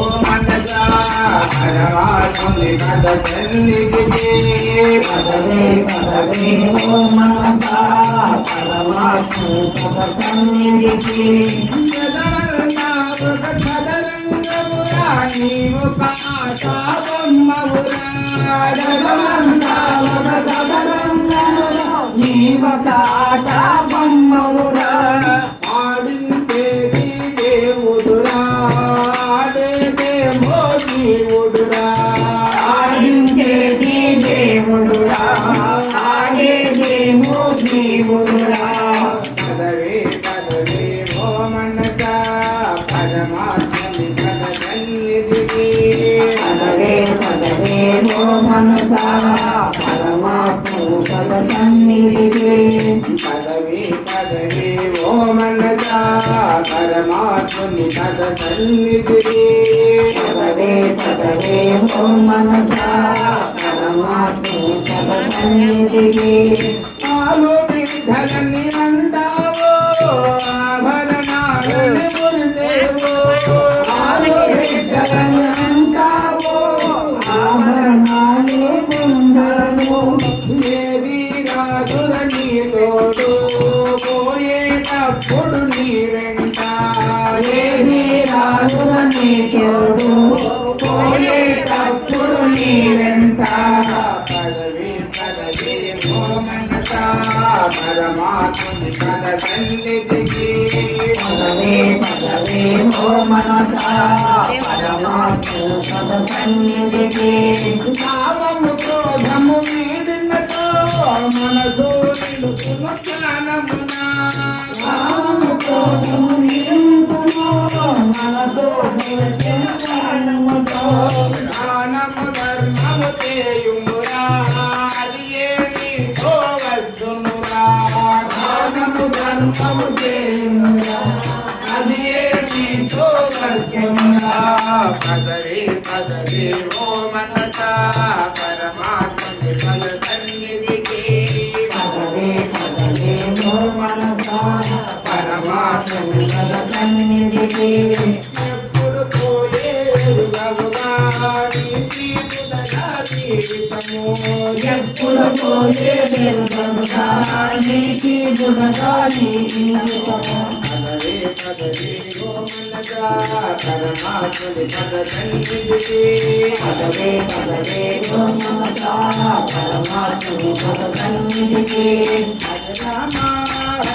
ఓ మనస పరమాత్ముని పద సన్నిధికి పదవే పదవే ఓ పద సన్నిధికి నీవు పదవే పదవే ఓ మనసా పరమాత్మ పద సన్నిధి పదవే పదవే ఓ మనసా పరమాత్ముని పద సన్నిధి ఏది రాజుల నీ తోడు పోయేటప్పుడు నీ వెంట ఏది రాజులని తోడు పోయేటప్పుడు నీ వెంట పదవి పదవి ఓ మనస పద సన్నిధికి పదవే పదవే పరమాత్మ పద సన్నిధికి క్రోధము నిలుపును జ్ఞానమునా ధర్మము చేయుమురా. అది ఏమి పోవద్దునురా? జ్ఞానము ధర్మము చేయుమురా. అది ఏమి ఓ మనసా. ఎప్పుడు పోయేరుగవుగా నీతి ఎప్పుడు పోయే వెలుగలుగా నీకి గుణగా నీ జీవితము పదవే పదవే ఓ మనసా పద సన్నిధికి పదవే పదవే పద సన్నిధికి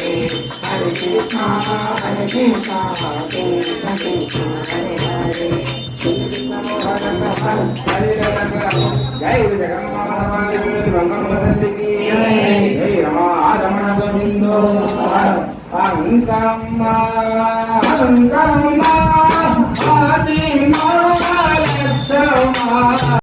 హరే హరే కృష్ణ హరే కృష్ణ కృష్ణ కృష్ణ హరే హరే జై జగన్మాధవానికి జై రమా రమణ గోవిందో అంకమ్మ అంకమ్మ ఆది మా